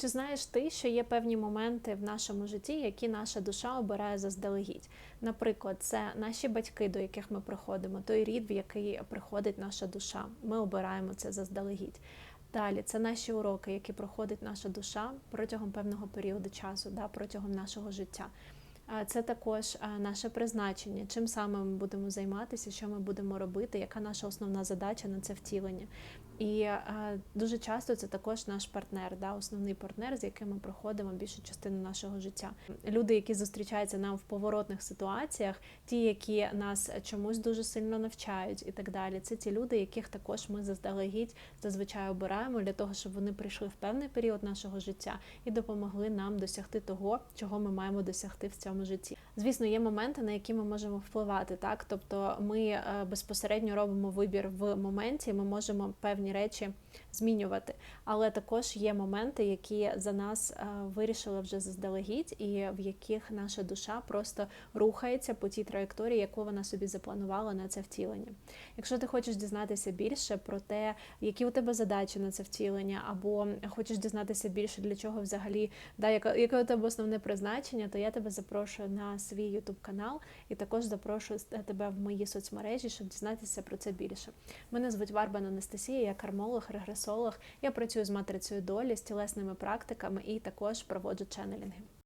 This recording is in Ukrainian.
Чи знаєш ти, що є певні моменти в нашому житті, які наша душа обирає заздалегідь? Наприклад, це наші батьки, до яких ми приходимо, той рід, в який приходить наша душа. Ми обираємо це заздалегідь. Далі це наші уроки, які проходить наша душа протягом певного періоду часу, да, протягом нашого життя. Це також наше призначення, чим саме ми будемо займатися, що ми будемо робити, яка наша основна задача на це втілення. І а, дуже часто це також наш партнер, да, основний партнер, з яким ми проходимо більшу частину нашого життя. Люди, які зустрічаються нам в поворотних ситуаціях, ті, які нас чомусь дуже сильно навчають, і так далі. Це ті люди, яких також ми заздалегідь зазвичай обираємо для того, щоб вони прийшли в певний період нашого життя і допомогли нам досягти того, чого ми маємо досягти в цьому житті. Звісно, є моменти, на які ми можемо впливати, так тобто ми е, безпосередньо робимо вибір в моменті, ми можемо певні речі змінювати. Але також є моменти, які за нас е, вирішили вже заздалегідь, і в яких наша душа просто рухається по тій траєкторії, яку вона собі запланувала на це втілення. Якщо ти хочеш дізнатися більше про те, які у тебе задачі на це втілення, або хочеш дізнатися більше для чого взагалі, да, яке, яке у тебе основне призначення, то я тебе запрошую на свій YouTube канал і також запрошую тебе в мої соцмережі, щоб дізнатися про це більше. Мене звуть Варбан Анастасія, я кармолог, регресолог. Я працюю з матрицею долі, з тілесними практиками і також проводжу ченнелінги.